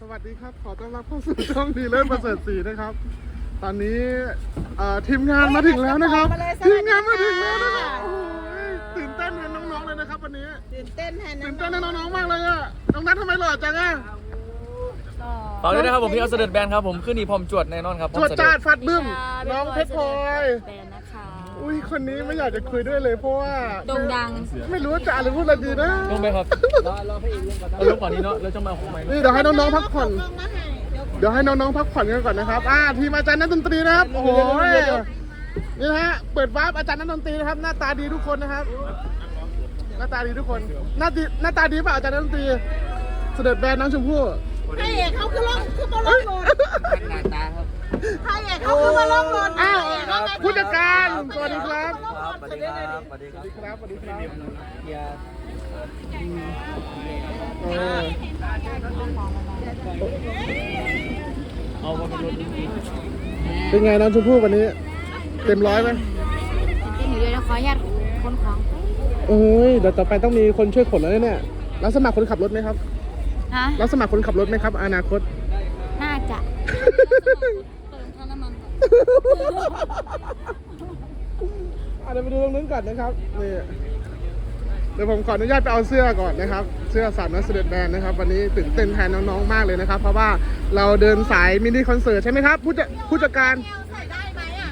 สวัสดีครับ ขอต้อนรับเข้าสู่ช่องดีเลิศประเสริฐศรีนะครับ ตอนนี้เอ่อทีมงานมาถึงแล้วนะครับมาเลยสทีวัมสดีงานมาถึงแล้วนะครับค่ะโอ้ยตื่นเต้นแทนน้องๆเลยนะครับวันนี้ตื่นเต้นแทนตื่นเต้นแทนน้องๆมากเลยอะน้องนัททำไมหล่อจังอะฝากด้วยนะครับผมพี่ออสเดดแบนครับผมขึ้นอีพรอมจวดแน่นอนครับจวดจ้าดฟัดบึ้มค่ะน้องเพชรพลอย แบนนะคะ อุ้ยคนนี้ไม่อยากจะคุยด้วยเลยเพราะว่าโด่งดัง ไม่รู้จะอ่านหรือพูดอะไรดีนะลงไปครับเอาลงก่อนนี้เนาะแล้วจะมาหกไหมนี่เดี๋ยวให้น้องๆพักผ่อนลงมาให้เดี๋ยวเดี๋ยวให้น้องๆพักผ่อนกันก่อนนะครับ อ่าทีมอาจารย์นักดนตรีนะครับ โอ้โห นี่นะฮะ เปิดวาร์ปอาจารย์นักดนตรีนะครับ หน้าตาดีทุกคนนะครับ หน้าตาดีทุกคน หน้าดีหน้าตาดีเปล่าอาจารย์นักดนตรี เสด็จแบรนด์น้องชมพู่ให้เอกเขาคือลงคือมาลงโหลดหน้าตาครับ ให้เอกเขาคือมาลงโหลดอ้าวให้เอกเขาไงผู้จัดการสวัสดีครับสวัสดีครับสวัสดีครับสวัสดีครับสวัสดีครับเฮียเออเอาไปเป็นรถดีเป็นไงน้องชมพู่วันนี้ เต็มร้อยไหมเป็นอยู่ด้วยนะขออนุญาตคนของโอ้ยเดี๋ยวต่อไปต้องมีคนช่วยขนแล้วเนี่ยรับสมัครคนขับรถไหมครับฮะรับสมัครคนขับรถไหมครับ อนาคต น่าจะ อนอะเดี๋ยวไปดูตรงนู้นก่อนนะครับนี่เดี๋ยวผมขออนุญาตไปเอาเสื้อก่อนนะครับ เสื้อสามนักเสด็จแบนนะครับ วันนี้ตื่นเต้นแทนน้องๆมากเลยนะครับ เพราะว่าเราเดินสายมินิคอนเสิร์ตใช่ไหมครับผู้จัดผู้จัดการใส่ได้ไหมอะ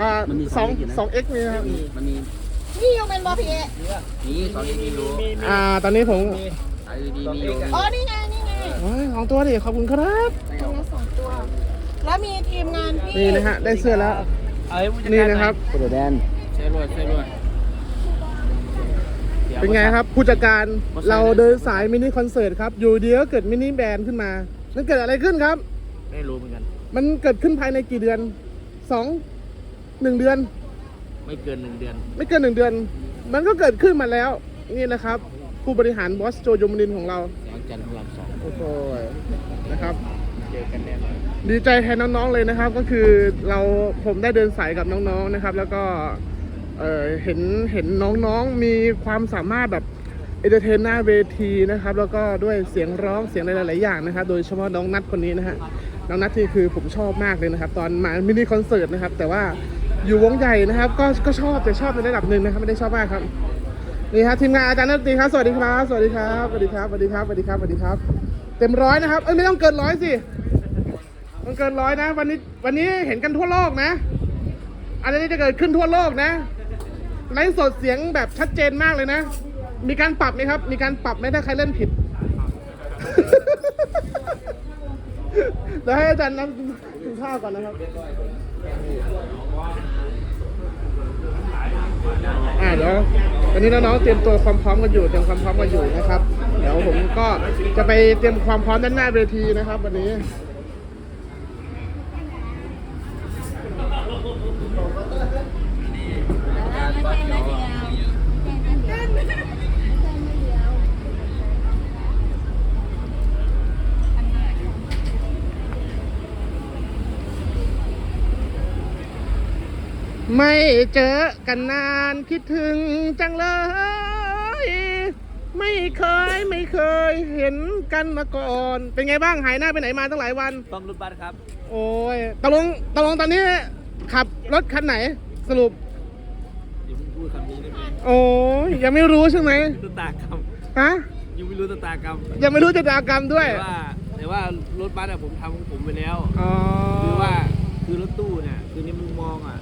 อ่าสองสองเอ็กซ์นี่ครับ มันมีนี่ยังเป็นบอพีเอนี่สองดีมีอยู่อ่า ตอนนี้ผมไอดีมีอยู่อ๋อ นี่ไง นี่ไงโอ้ยของตัวดิขอบคุณครับตัวละสองตัว แล้วมีทีมงานพี่นี่นะฮะได้เสื้อแล้ว เอาให้ผู้จัดนี่การนะครับเสด็จแบนใช่รวดใช่รวดเป็นไงครับผู้จัดการเราเดินสายมินิคอนเสิร์ตครับ อยู่ดีก็เกิดมินิแบนด์ขึ้นมามันเกิดอะไรขึ้นครับ ไม่รู้เหมือนกัน มันเกิดขึ้นภายในกี่เดือนสองหนึ่งเดือน ไม่เกินหนึ่งเดือน ไม่เกินหนึ่งเดือน มันก็เกิดขึ้นมาแล้ว นี่นะครับ ผู้บริหารบอสโจยมนินทร์ของเรา แสงจันทร์พลังสองโอ้โหนะครับเจอกันแน่นอนดีใจแทนน้องๆเลยนะครับ ก็คือเราผมได้เดินสายกับน้องๆนะครับ แล้วก็เอ่อเห็นเห็นน้องๆมีความสามารถแบบเอเตอร์เทนหน้าเวทีนะครับ แล้วก็ด้วยเสียงร้องเสียงอะไรหลายๆอย่างนะครับ โดยเฉพาะน้องนัทคนนี้นะฮะน้องนัทที่คือผมชอบมากเลยนะครับ ตอนมามินิคอนเสิร์ตนะครับ แต่ว่าอยู่วงใหญ่นะครับ ก็ก็ชอบแต่ชอบในระดับหนึ่งนะครับไม่ได้ชอบมากครับนี่ครับทีมงานอาจารย์นักดนตรีครับสวัสดีครับสวัสดีครับสวัสดีครับสวัสดีครับสวัสดีครับสวัสดีครับ เต็มร้อยนะครับเอ้ยไม่ต้องเกินร้อยสิ ต้องเกินร้อยนะ วันนี้วันนี้เห็นกันทั่วโลกนะ อันนี้จะเกิดขึ้นทั่วโลกนะไลฟ์สดเสียงแบบชัดเจนมากเลยนะ มีการปรับไหมครับ มีการปรับไหมถ้าใครเล่นผิดเดี๋ยวให้อาจารย์นั่งกินข้าวก่อนนะครับ อ่าเดี๋ยวตอนนี้น้องๆเตรียมตัวความพร้อมกันอยู่เตรียมความพร้อมกันอยู่นะครับ เดี๋ยวผมก็จะไปเตรียมความพร้อมด้านหน้าเวทีนะครับ วันนี้ ไม่เจอกันนานคิดถึงจังเลย ไม่เคยไม่เคยเห็นกันมาก่อน เป็นไงบ้างหายหน้าไปไหนมาตั้งหลายวัน ต้องรถบัสครับ โอ้ยตกลงตกลงตอนนี้ ขับรถคันไหนสรุปอย่าเพิ่งพูดคำนี้ได้ไหมโอ้ยยังไม่รู้ใช่ไหมชะตากรรมฮะยังไม่รู้ชะตากรรมยังไม่รู้ชะตากรรมด้วยแต่ว่าแต่ว่ารถบัสอะผมทำของผมไปแล้วอ๋อคือว่าคือรถตู้เนี่ยคือในมุมมองอะ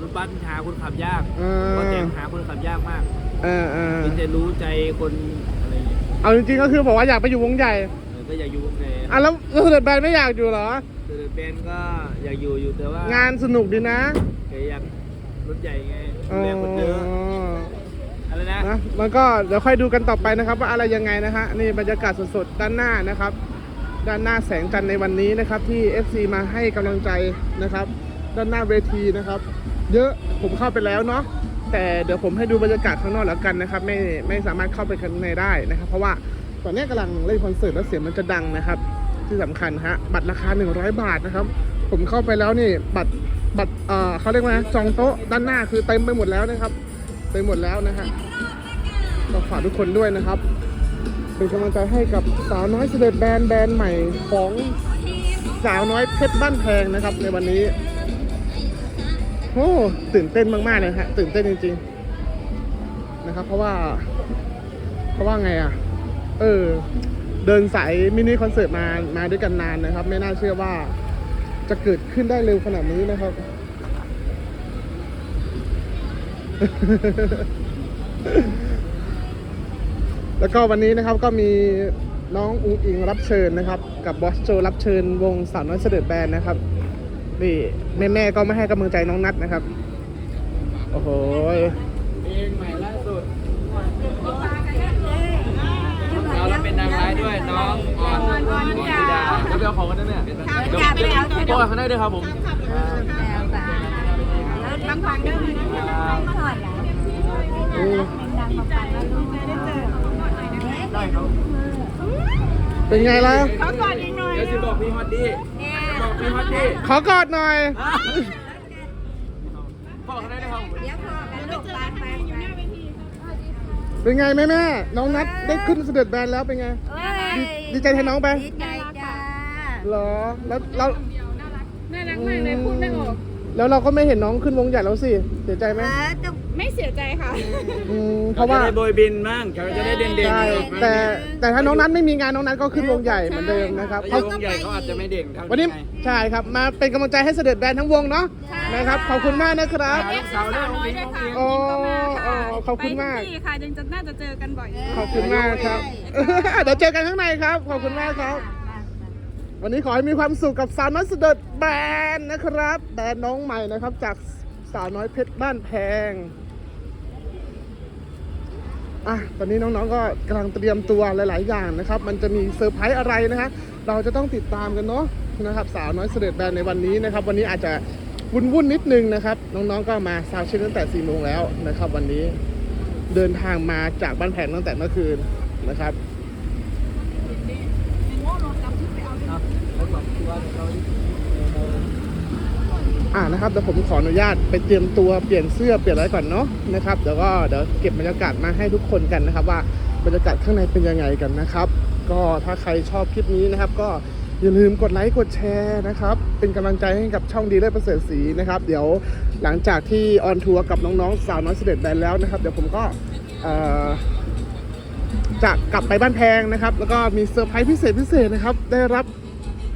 รถบัสหาคนขับยากเอเพราะอแต่งหาคนขับยากมากเออเออมันจะรู้ใจคนอะไรอย่างเงี้ยเอาจริงๆก็คือบอกว่าอยากไปอยู่วงใหญ่เออก็อยากอยู่ในอะแล้วแล้วเสด็จแบนไม่อยากอยู่เหรอ เดอะแบนก็อยากอยู่อยู่แต่ว่างานสนุกดีนะแกอยากรถใหญ่ไงอ๋อแรงคนเยอะอะไรนะนะมันก็เดี๋ยวค่อยดูกันต่อไปนะครับ ว่าอะไรยังไงนะฮะนี่บรรยากาศสดๆด้านหน้านะครับ ด้านหน้าแสงจันทร์ในวันนี้นะครับ ที่ FC มาให้กำลังใจนะครับ ด้านหน้าเวทีนะครับ เยอะผมเข้าไปแล้วเนาะแต่เดี๋ยวผมให้ดูบรรยากาศข้างนอกแล้วกันนะครับ ไม่ไม่สามารถเข้าไปข้างในได้นะครับ เพราะว่าตอนนี้กำลังเล่นคอนเสิร์ตแล้วเสียงมันจะดังนะครับ ที่สำคัญฮะบัตรราคา 100 บาทนะครับ ผมเข้าไปแล้วนี่บัตรบัตรเอ่อเขาเรียกว่าจองโต๊ะด้านหน้าคือเต็มไปหมดแล้วนะครับเต็มหมดแล้วนะฮะก็ฝากทุกคนด้วยนะครับ เป็นกำลังใจให้กับสาวน้อยเสด็จแบรนด์แบรนด์ใหม่ของสาวน้อยเพชรบ้านแพงนะครับ ในวันนี้โอ้ตื่นเต้นมากๆเลยฮะตื่นเต้นจริง ๆ นะครับ เพราะว่า เพราะว่าไงอะ เออ เดินสายมินิคอนเสิร์ตมามาด้วยกันนานนะครับ ไม่น่าเชื่อว่าจะเกิดขึ้นได้เร็วขนาดนี้นะครับ แล้วก็วันนี้นะครับก็มีน้องอุงอิงรับเชิญนะครับ กับบอสโจรับเชิญวงสาวน้อยเสด็จแบนนะครับนี่แม่แม่ก็ไม่ให้กำลังใจน้องนัทนะครับ โอ้โหเพลงใหม่ล่าสุดางร้ายด้วยน้องออนออนธิดาเดี๋ยวไปเอาของกันนะเนี่ยเดี๋ยวเดี๋ยวโทรข้างในด้วยครับผมบางฝั่งเดิมอืมได้ครับเป็นไงล่ะขาก่อนอีกหน่อยเดี๋ยวจะบอกพี่ฮอตดี้บอกพี่ฮอตดี้ขอกอดหน่อยบอกข้างในด้วยครับผม เป็นไงแม่แม่ๆน้องนัทได้ขึ้นเสด็จแบนแล้วเป็นไง ดีดีใจแทนน้องไปดีใจจ้าเหรอแล้วเราน่ารักมากเลยพูดไม่ออกแล้วเราก็ไม่เห็นน้องขึ้นวงใหญ่แล้วสิเสียใจไหมไม่เสียใจค่ะอืมเพเขาราะจะว่าได้โบยบินมั่งเขาจะได้เด่นเด่นใช่แต่แต่ถ้าน้องนัทไม่มีงานน้องนัทก็ขึ้นวงใหญ่เหมือนเดิมนะครับเขาเขาวงใหญ่เขาอาจจะไม่เด่นเท่าวันนี้ไง ใช่ครับ มาเป็นกำลังใจให้เสด็จแบนทั้งวงเนาะนะครับ ขอบคุณมากนะครับลูกสาวด้วยน้องพิงน้องพิงโอ้โอ้ขอบคุณมากไปทุที่ค่ะยังจะน่าจะเจอกันบ่อยขอบคุณมากครับเดี๋ยวเจอกันข้างในครับ ขอบคุณมากครับ วันนี้ขอให้มีความสุขกับสาวน้อยเสด็จแบนนะครับแบรนด์น้องใหม่นะครับ จากสาวน้อยเพชรบ้านแพงอะตอนนี้น้องๆก็กำลังเตรียมตัวหลาย ๆ อย่างนะครับ มันจะมีเซอร์ไพรส์อะไรนะฮะเราจะต้องติดตามกันเนาะ นะครับสาวน้อยเสด็จแบนในวันนี้นะครับ วันนี้อาจจะวุ่นวุ่นนิดนึงนะครับ น้องๆก็มาซาวเช็คตั้งแต่4ี่โมงแล้วนะครับ วันนี้เดินทางมาจากบ้านแพงตั้งแต่เมื่อคืนนะครับอ่านะครับเดี๋ยวผมขออนุญาตไปเตรียมตัวเปลี่ยนเสื้อเปลี่ยนอะไรก่อนเนาะนะครับเดี๋ยวก็เดี๋ยวเก็บบรรยากาศมาให้ทุกคนกันนะครับ ว่าบรรยากาศข้างในเป็นยังไงกันนะครับ ก็ถ้าใครชอบคลิปนี้นะครับ ก็ อย่าลืมกดไลค์กดแชร์นะครับ เป็นกำลังใจให้กับช่องดีเลิศประเสริฐศรีนะครับ เดี๋ยวหลังจากที่ออนทัวร์กับน้องๆสาวน้อยเสด็จแบนแล้วนะครับ เดี๋ยวผมก็จะกลับไปบ้านแพงนะครับ แล้วก็มีเซอร์ไพรส์พิเศษพิเศษนะครับ ได้รับ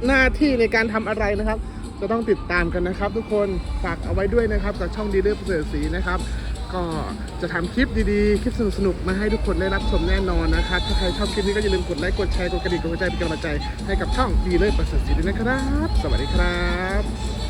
หน้าที่ในการทำอะไรนะครับ จะต้องติดตามกันนะครับ ทุกคนฝากเอาไว้ด้วยนะครับกับช่องดีเดอร์ประเสริฐศรีนะครับ ก็จะทำคลิปดีๆ คลิปสนุกๆ มาให้ทุกคนได้รับชมแน่นอนนะครับ ถ้าใครชอบคลิปนี้ก็อย่าลืมกดไลค์ กดแชร์ กดกระดิ่ง กดหัวใจเป็นกำลังใจให้กับช่องดีเดอร์ประเสริฐศรีด้วยนะครับ สวัสดีครับ